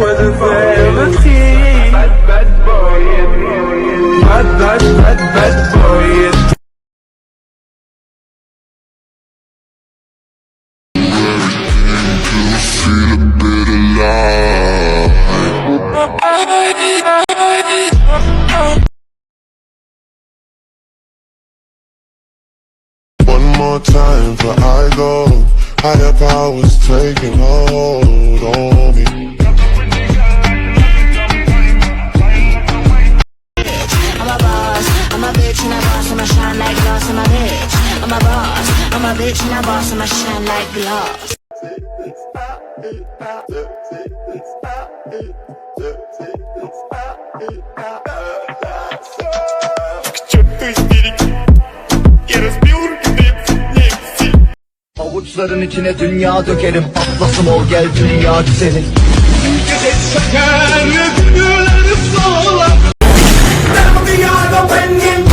was a fantasy. Bad, bad boy, bad, bad, bad, bad boy. more time for I go. Higher powers taking hold on like glass. Avuçların içine dünya dökerim Atlasım ol gel dünya güzeli Güzel şeker, güleriz sola Dünyada benim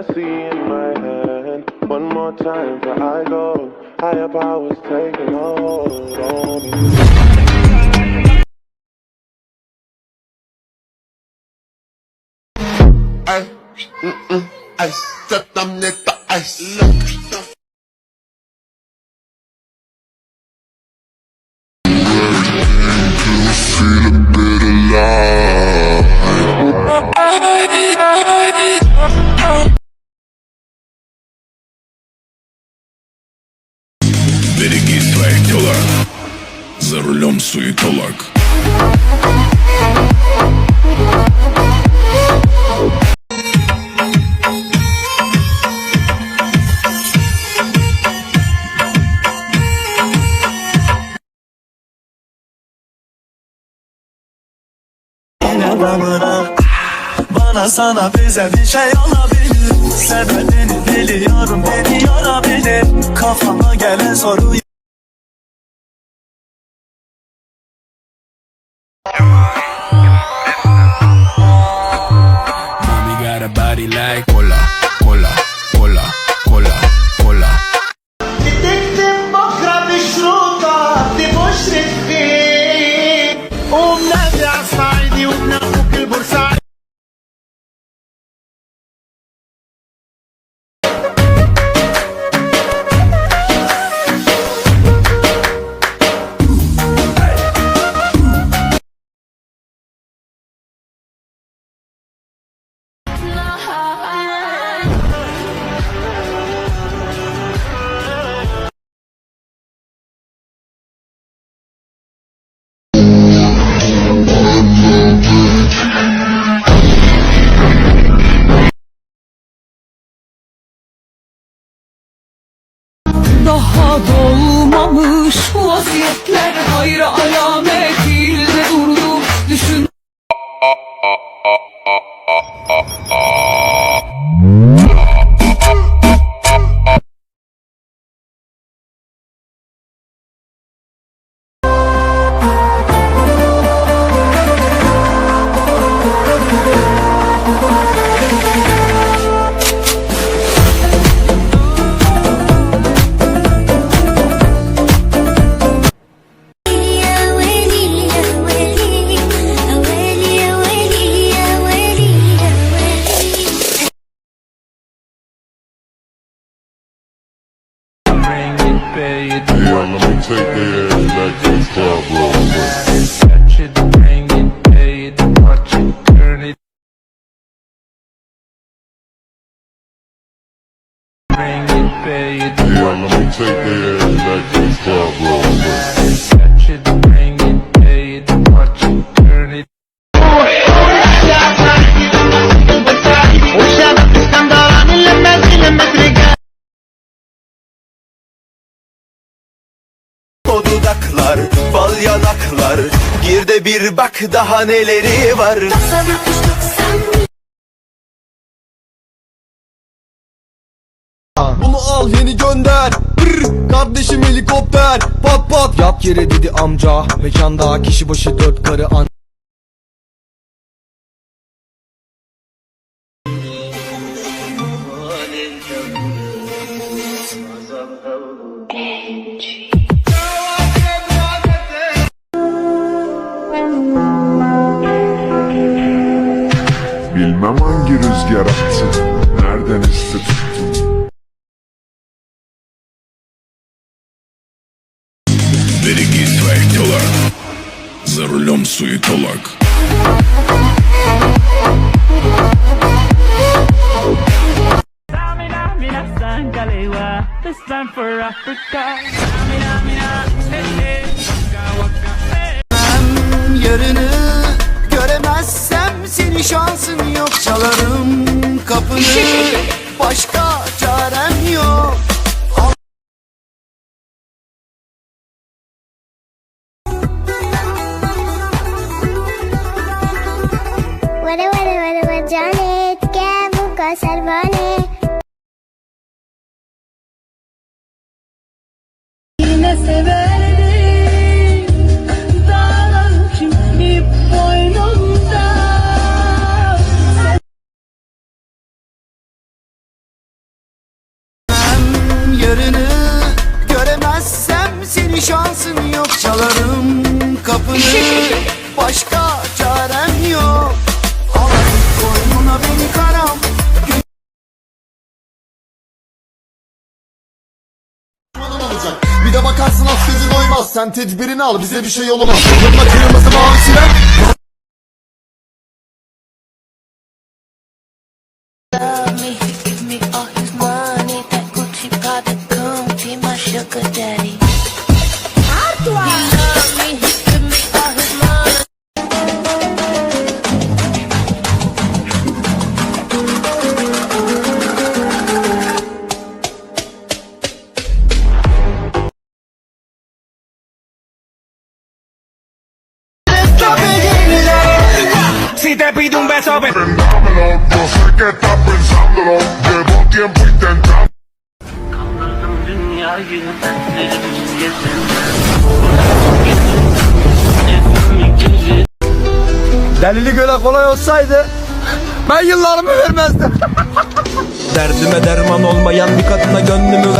Hennessy in my hand. One more time for I go. Higher powers taking hold on me. Ay, mm, mm, ay, ça t'amène ta ay, Feel a bit alive. Береги своих телок За рулем суетолог Bana, bana sana bize bir şey olabilir Sebebini biliyorum beni yorabilir Kafama gelen soruyu Mommy got a body like Daha dolmamış vaziyetler hayra alamet değil de durdu. Düşün Yeah, let me take their ass back to the club real quick. touch it, bring it, pay it, watch it, turn it. Bring it, pay it, Yeah, let me take their ass back to the club real Bir bak daha neleri var. Bunu al yeni gönder. Brr, Kardeşim helikopter. Pat pat. Yap yere dedi amca. Mekanda kişi başı dört karı an Bilmem hangi rüzgar attı Nereden esti tuttu Береги своих телок За рулем суетолог Yarını Başka çarem yok. Vada vada vada vada Janet Gel bu kasar bana Yine sever. Kapını başka çarem yok Alayım koynuna beni karam olacak. Bir de bakarsın affedin doymaz. Sen tedbirini al bize bir şey olamaz. Kırmızı kırmızı mavi give me Dámelo, yo sé que estás pensándolo Llevo tiempo intentando Delili göle kolay olsaydı ben yıllarımı vermezdim. Derdime derman olmayan bir kadına gönlümü